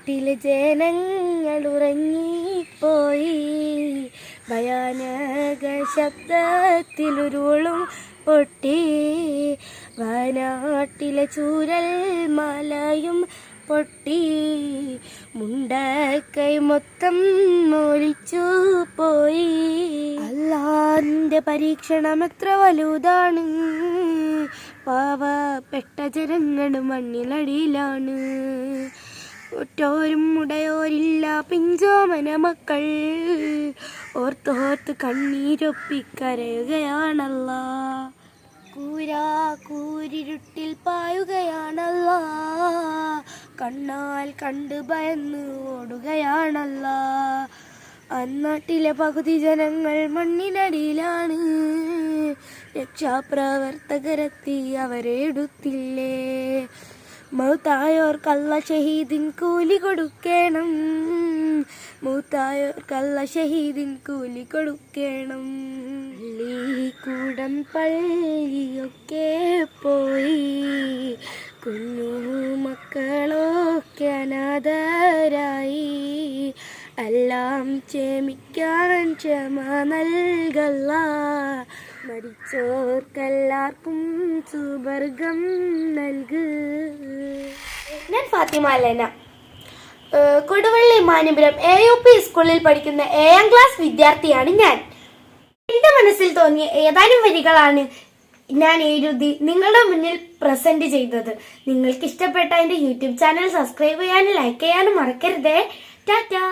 നാട്ടിലെ ജനങ്ങൾ ഉറങ്ങിപ്പോയി ഭയാനക ശബ്ദത്തിലുരുളും പൊട്ടി. വയനാട്ടിലെ ചൂരൽ മലയും പൊട്ടി. മുണ്ടക്കൈ മൊത്തം ഒലിച്ചു പോയി. അല്ലാന്റെ പരീക്ഷണം എത്ര വലുതാണ്. പാവപ്പെട്ട ജനങ്ങൾ മണ്ണിലടിയിലാണ്. ഒറ്റോരും ഉടയോരില്ല പിഞ്ചോമന മക്കൾ. ഓർത്തോർത്ത് കണ്ണീരൊപ്പിക്കരയുകയാണല്ല കൂരാ കൂരിരുട്ടിൽ പായുകയാണല്ല. കണ്ണാൽ കണ്ട് ഭയന്ന് ഓടുകയാണല്ല. അന്നാട്ടിലെ പകുതി ജനങ്ങൾ മണ്ണിനടിയിലാണ്. രക്ഷാപ്രവർത്തകരെത്തി അവരെ എടുത്തില്ലേ? മൗത്തായോർ കള്ള ഷഹീദിൻ കൂലി കൊടുക്കണം. മൂത്തായോർക്കല്ല ഷഹീദിൻ കൂലി കൊടുക്കണം. കൂടം പള്ളിയൊക്കെ പോയി. കുഞ്ഞു മക്കളൊക്കെ അനാഥരായി. എല്ലാം ക്ഷമിക്കാൻ ക്ഷമ നൽകല്ല. മരിച്ചോർക്കെല്ലാവർക്കും സുവർഗം നൽകു. Fathima Alana Koduvally Manapuram A U P സ്കൂളിൽ പഠിക്കുന്ന ഏഴാം ക്ലാസ് വിദ്യാർത്ഥിയാണ് ഞാൻ. എന്റെ മനസ്സിൽ തോന്നിയ ഏതാനും വരികളാണ് ഞാൻ എഴുതി നിങ്ങളുടെ മുന്നിൽ പ്രസന്റ് ചെയ്തത്. നിങ്ങൾക്ക് ഇഷ്ടപ്പെട്ട എന്റെ യൂട്യൂബ് ചാനൽ സബ്സ്ക്രൈബ് ചെയ്യാനും ലൈക്ക് ചെയ്യാനും മറക്കരുതേ. ടാറ്റാ.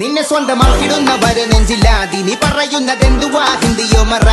നിന്നെ സ്വന്തമാക്കിടുന്ന നെഞ്ചില്ലാതി നീ പറയുന്നത് എന്തുവാ ഹിന്ദിയോ മറ